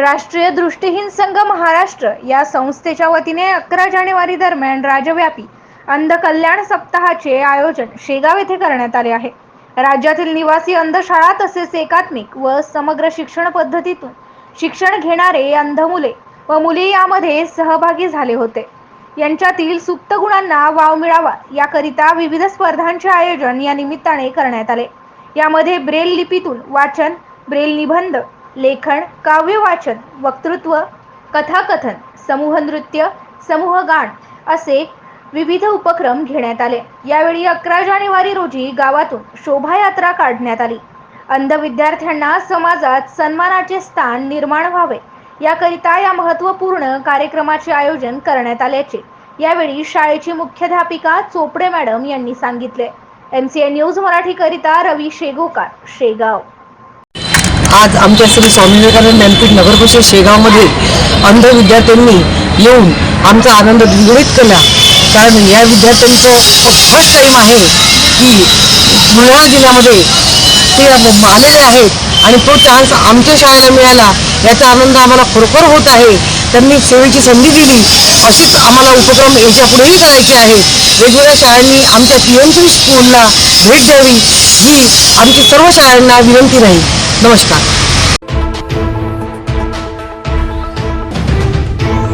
राष्ट्रीय दृष्टीहीन संघ महाराष्ट्र या संस्थेच्या वतीने अकरा जानेवारी दरम्यान राज्यव्यापी अंध कल्याण सप्ताहाचे आयोजन शेगाव येथे करण्यात आले आहे. राज्यातील निवासी अंधशाळा तसेच एकात्मिक व समग्र शिक्षण पद्धतीतून शिक्षण घेणारे अंध मुले व मुली यामध्ये सहभागी झाले होते. यांच्यातील सुप्त गुणांना वाव मिळावा याकरिता विविध स्पर्धांचे आयोजन या निमित्ताने करण्यात आले. यामध्ये ब्रेल लिपीतून वाचन ब्रेल निबंध लेखन काव्य वाचन वक्तृत्व कथाकथन समूह नृत्य समूह गाण असे विविध उपक्रम घेण्यात आले. यावेळी अकरा जानेवारी रोजी गावातून शोभायात्रा काढण्यात आली. अंध विद्यार्थ्यांना समाजात सन्मानाचे स्थान निर्माण व्हावे याकरिता या महत्त्वपूर्ण कार्यक्रमाचे आयोजन करण्यात आल्याचे यावेळी शाळेची मुख्याध्यापिका चोपडे मॅडम यांनी सांगितले. एम सी ए न्यूज मराठीकरिता रवी शेगोकार शेगाव. आज आमच्या श्री स्वामी विवेकानंद ज्ञानपीठ नगरपरिषद शेगावमध्ये अंध विद्यार्थ्यांनी येऊन आमचा आनंद द्विगुणित केला. कारण या विद्यार्थ्यांचं फर्स्ट टाईम आहे की बुलढाणा जिल्ह्यामध्ये ते आलेले आहेत आणि तो चान्स आमच्या शाळेला मिळाला याचा आनंद आम्हाला खरोखर होत आहे. त्यांनी सेवेची संधी दिली. असेच आम्हाला उपक्रम याच्या पुढेही करायचे आहेत. वेगवेगळ्या शाळांनी आमच्या पी एम सी स्कूलला भेट द्यावी ही आमची सर्व शाळांना विनंती राहील. नमस्कार.